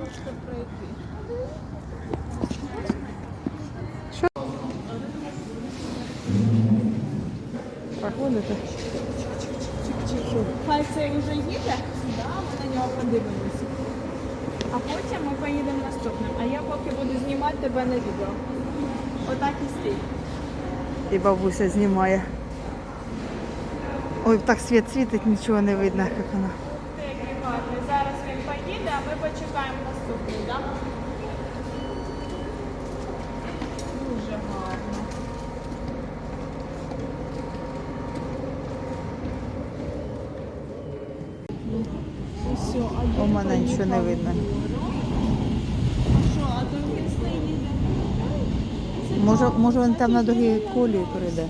Можете пройти. Проходите? Хай цей вже їде, да, ми на нього подивимося. А потім ми поїдемо наступним. А я поки буду знімати тебе на відео. Отак і стій. І бабуся знімає. Ой, так світ світить, нічого не видно, як вона. Ти який гарний. Зараз він поїде, а ми почекаємо наступний, так? Да? Дуже гарно. У мене нічого не видно. Що, а? Може, може він там на другій колії перейде.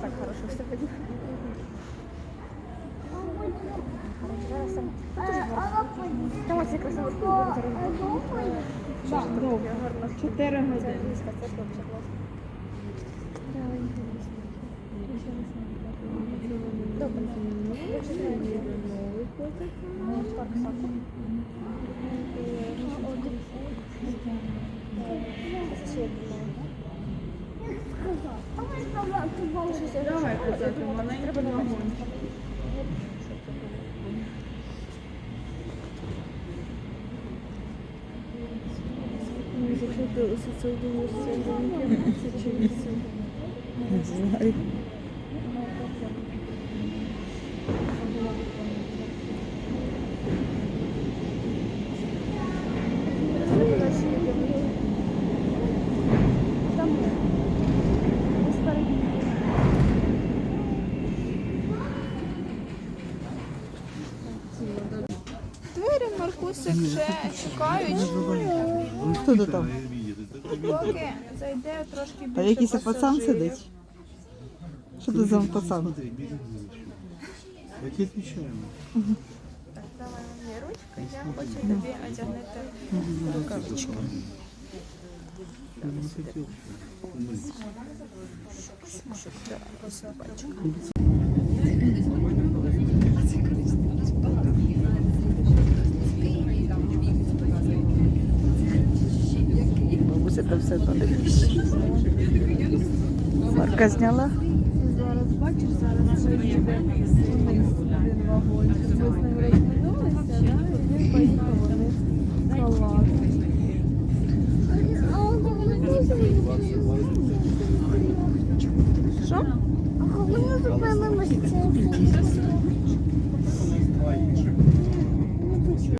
Так хорошо все видно. Там ось якраз на верху буде зараз. Так, довго. Чотири години. Міська церква вже класно. Добре. Ви вже знаєте. Парк Саку. Це ще одне. Давай казати, маленький вагончик. Не знаю. Маркусик вже чекають. Хто тут там? Поки зайде трошки більше А якийсь пацан пасажирів. сидить? Що це за пацан? Я тебе отвечаю. Так, давай мені ручку, я хочу тобі одягнути рукавичку. Я не хотел. Бабуся там все туди. Марка зняла. Зараз бачиш, зараз поїде один вагон. Ми з ним розминулися, да, і він поїхав вони салат. Що? А коли ми зупинимося?